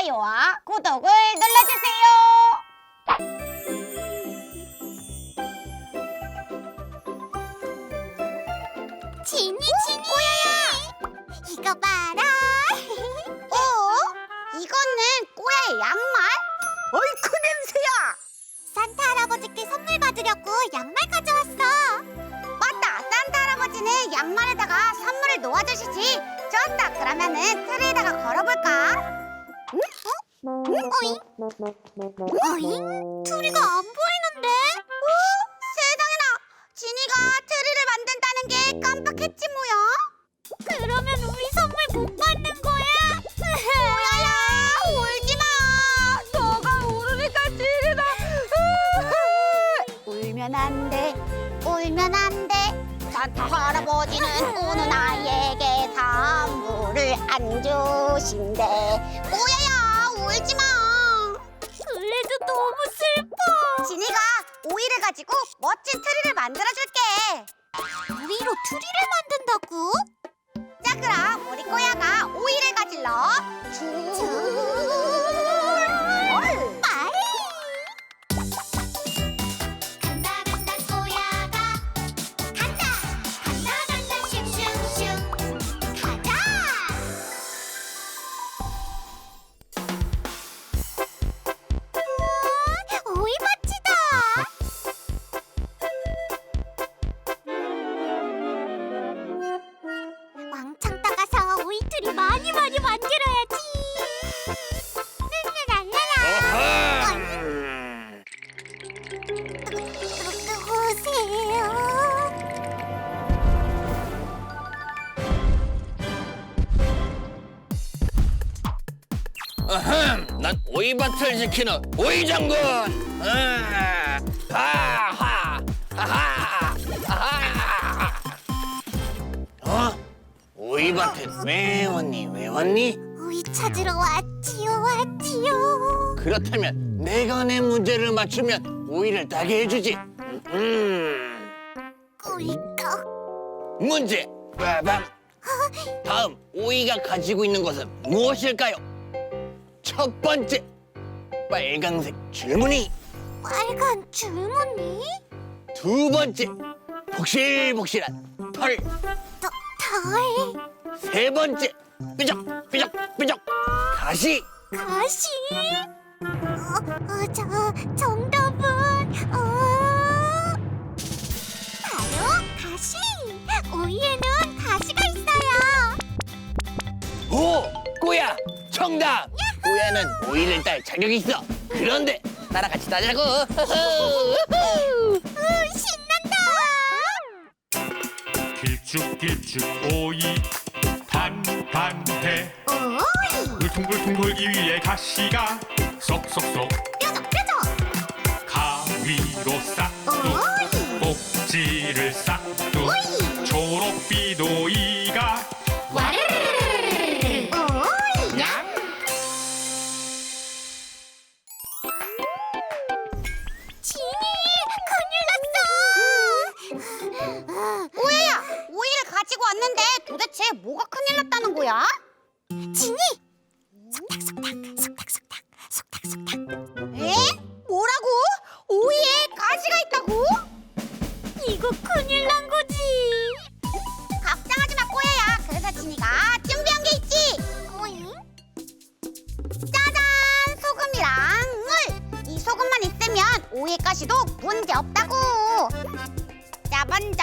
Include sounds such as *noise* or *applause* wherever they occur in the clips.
좋아요와 구독을 눌러주세요. 지니 지니 이거 봐라 *laughs* 어? 이거는 꼬야의 양말? 어이쿠 냄새야! 산타 할아버지께 선물 받으려고 양말 가져왔어 맞다! 산타 할아버지는 양말에다가 선물을 놓아주시지. 좋았다. 그러면은 트레에다가 걸어볼까? 어잉? 어잉? 둘이가 안 보이는데? 어? 세상에나! 지니가 트리를 만든다는 게 깜빡했지 뭐야? 그러면 우리 선물 못 받는 거야? 꼬야야! 울지 마! 너가 울으니까 지리다! 울면 안 돼. 울면 안 돼. 산타 할아버지는 우는 아이에게 선물을 안 주신대. 꼬야야! 어흠, 난 오이밭을 지키는 오이 장군. 아, 하하, 하하, 하하. 어? 오이밭에 왜 왔니? 왜 왔니? 오이 찾으러 왔지요 왔지요 그렇다면 내가 내 문제를 맞추면 오이를 따게 해주지. 음, 꿀꺽 문제 빠밤. 다음 오이가 가지고 있는 것은 무엇일까요? 첫 번째 빨강색 줄무늬. 빨간 줄무늬? 두 번째 복실복실한 털. 더, 털세 번째 삐적 삐적 삐적 가시. 가시 어, 어, 저 정답은 어 바로 가시 오이에는 가시가 있어요 오 꼬야 정답. 꼬야는 오이를 딸 자격이 있어. 그런데 나랑 같이 따자고. 으, *laughs* 신난다. 길쭉길쭉 오이 단단해. 오이. 울퉁불퉁 돌기 위해 가시가 쏙쏙쏙 뾰족 뾰족. 가위로 싹둑 오이. 꼭지를 싹둑 오이. 초록빛 오이가 거야? 지니 속닥속닥 속닥속닥 속닥속닥 에? 뭐라고? 오이에 가시가 있다고? 이거 큰일 난 거지 걱정하지 마 꼬야야 그래서 지니가 준비한 게 있지 오잉 짜잔 소금이랑 물! 이 소금만 있으면 오이의 가시도 문제 없다고 자 먼저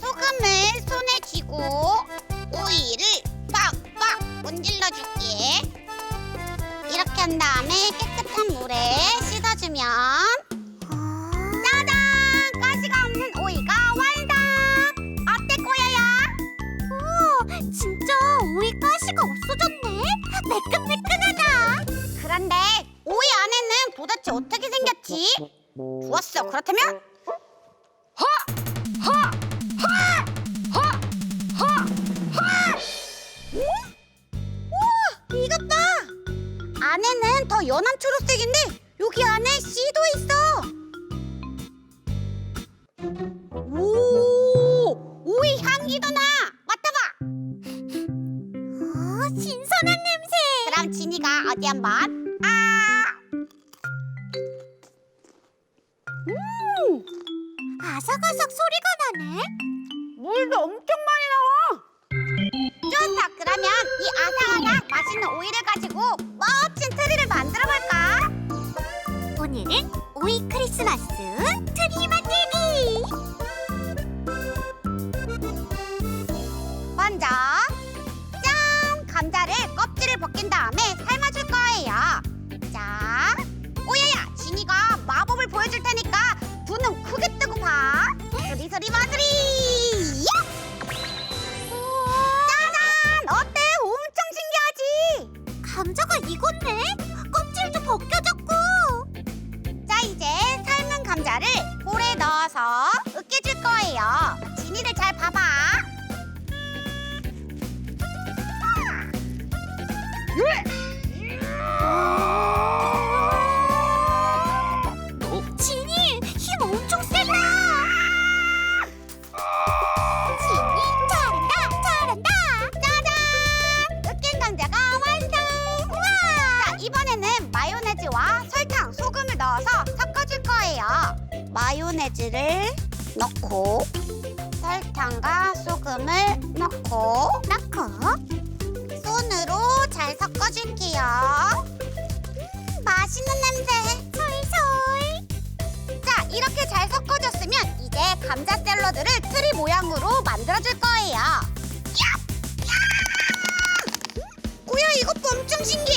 소금을 손에 쥐고 문질러 줄게 이렇게 한 다음에 깨끗한 물에 씻어주면 짜잔 가시가 없는 오이가 완성 어때 꼬야야? 우와 진짜 오이 가시가 없어졌네 매끈매끈하다 그런데 오이 안에는 도대체 어떻게 생겼지? 좋았어. 그렇다면 안에는 더 연한 초록색인데 여기 안에 씨도 있어. 오! 오이 향기도 나. 맡아봐. 어, 신선한 냄새 그럼 진이 진이가 어디 한번 아 아삭아삭 소리가 나네. 물도 엄청 이 아삭아삭 맛있는 오이를 가지고 멋진 트리를 만들어 볼까? 오늘은 오이 크리스마스 설탕과 소금을 넣고 넣고 손으로 잘 섞어줄게요. 음, 맛있는 냄새! 솔솔. 자, 이렇게 잘 섞어줬으면 이제 감자 샐러드를 트리 모양으로 만들어줄 거예요. 야! 야! 이것 봐 엄청 신기해.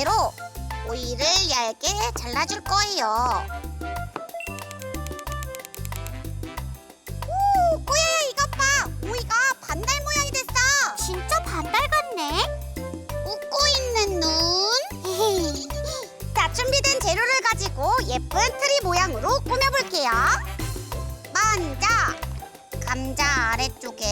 상태로 오이를 얇게 잘라줄 거예요. 오, 꼬야야 이것 봐! 오이가 반달 모양이 됐어! 진짜 반달 같네. 웃고 있는 눈. *laughs* 자, 준비된 재료를 가지고 예쁜 트리 모양으로 꾸며볼게요. 먼저 감자 아래쪽에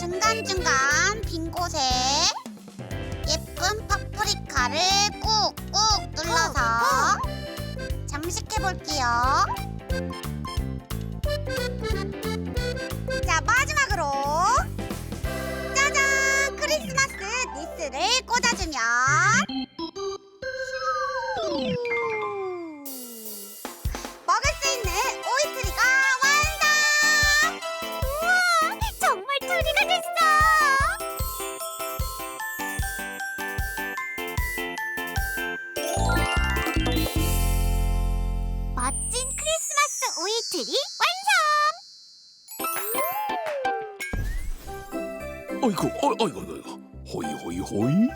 중간중간 빈 곳에 예쁜 파프리카를 꾹꾹 눌러서 장식해 볼게요. 자, 마지막으로 짜잔! 크리스마스 니스를 꽂아주면 어이구, 어, 어이구, 어이구, 호이, 호이, 호이.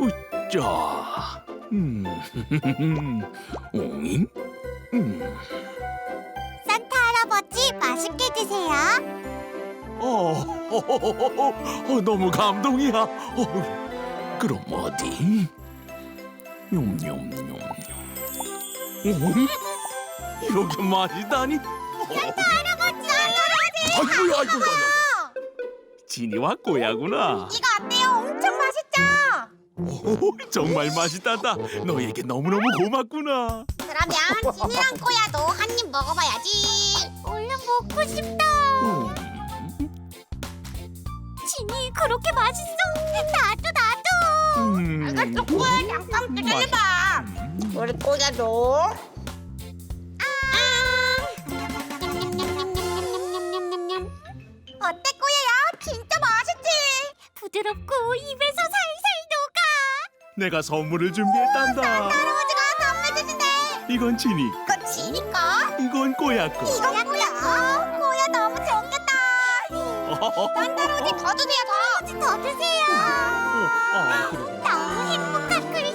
으짜, 음, *laughs* 옹잉, 음, 산타 할아버지 맛있게 드세요. 어, 어, 어, 어, 어, 너무 감동이야. 어, 그럼 어디? 뇽뇽뇽뇽. 음, 이렇게 맛있다니? 산타 할아버지! 아이고, 아이고, 아이고. 진이와 꼬야구나. 이거 어때요? 엄청 맛있죠? 오, 정말 맛있다다. 너에게 너무너무 고맙구나. 그러면 진이랑 꼬야도 한 입 먹어봐야지. 얼른 먹고 싶다. 음, 진이 그렇게 맛있어? 나도 나도. 음. 꼬야 잠깐 기다려봐 우리 꼬야도 부드럽고 입에서 살살 녹아. 내가 선물을 준비했단다. 할아버지가 선물 주신대 이건 진이, 이거 지니까 이건 꼬야 거. 이건 뭐야 꼬야 너무 난 할아버지 더 주세요 더더 드세요. 아, 그래. 너무 행복한 글씨.